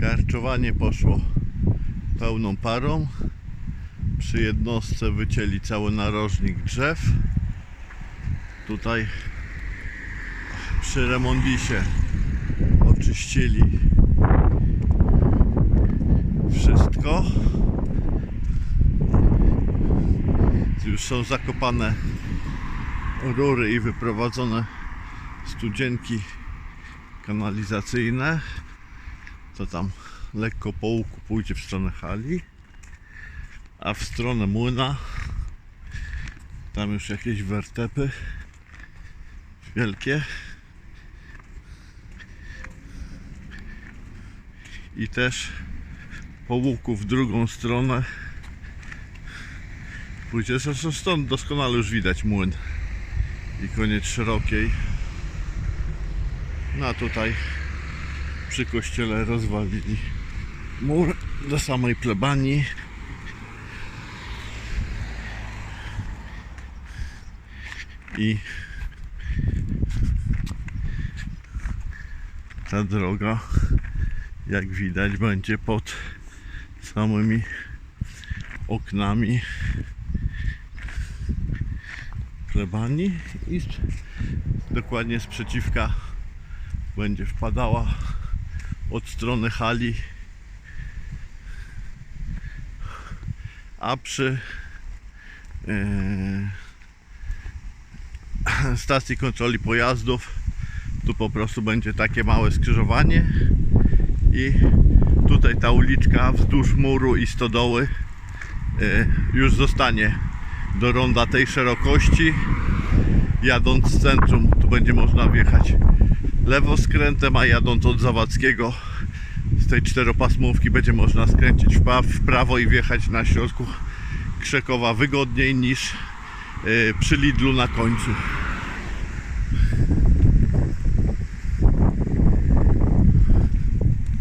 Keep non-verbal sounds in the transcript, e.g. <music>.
Karczowanie poszło pełną parą. Przy jednostce wycięli cały narożnik drzew. Tutaj przy remondisie oczyścili wszystko. Już są zakopane rury i wyprowadzone studzienki kanalizacyjne. To tam lekko po łuku pójdzie w stronę hali, a w stronę młyna tam już jakieś wertepy wielkie. I też po łuku w drugą stronę pójdzie. Zresztą stąd doskonale już widać młyn i koniec szerokiej. No a tutaj przy kościele rozwalili mur do samej plebanii. I ta droga, jak widać, będzie pod samymi oknami plebanii i z- dokładnie sprzeciwka będzie wpadała od strony hali. A przy e, <clears throat> stacji kontroli pojazdów tu po prostu będzie takie małe skrzyżowanie. I tutaj ta uliczka wzdłuż muru i stodoły e, już zostanie do ronda tej szerokości. Jadąc z centrum tu będzie można wjechać lewo skrętem, a jadąc od Zawadzkiego z tej czteropasmówki będzie można skręcić w prawo i wjechać na środku Krzekowa wygodniej niż yy, przy Lidlu na końcu.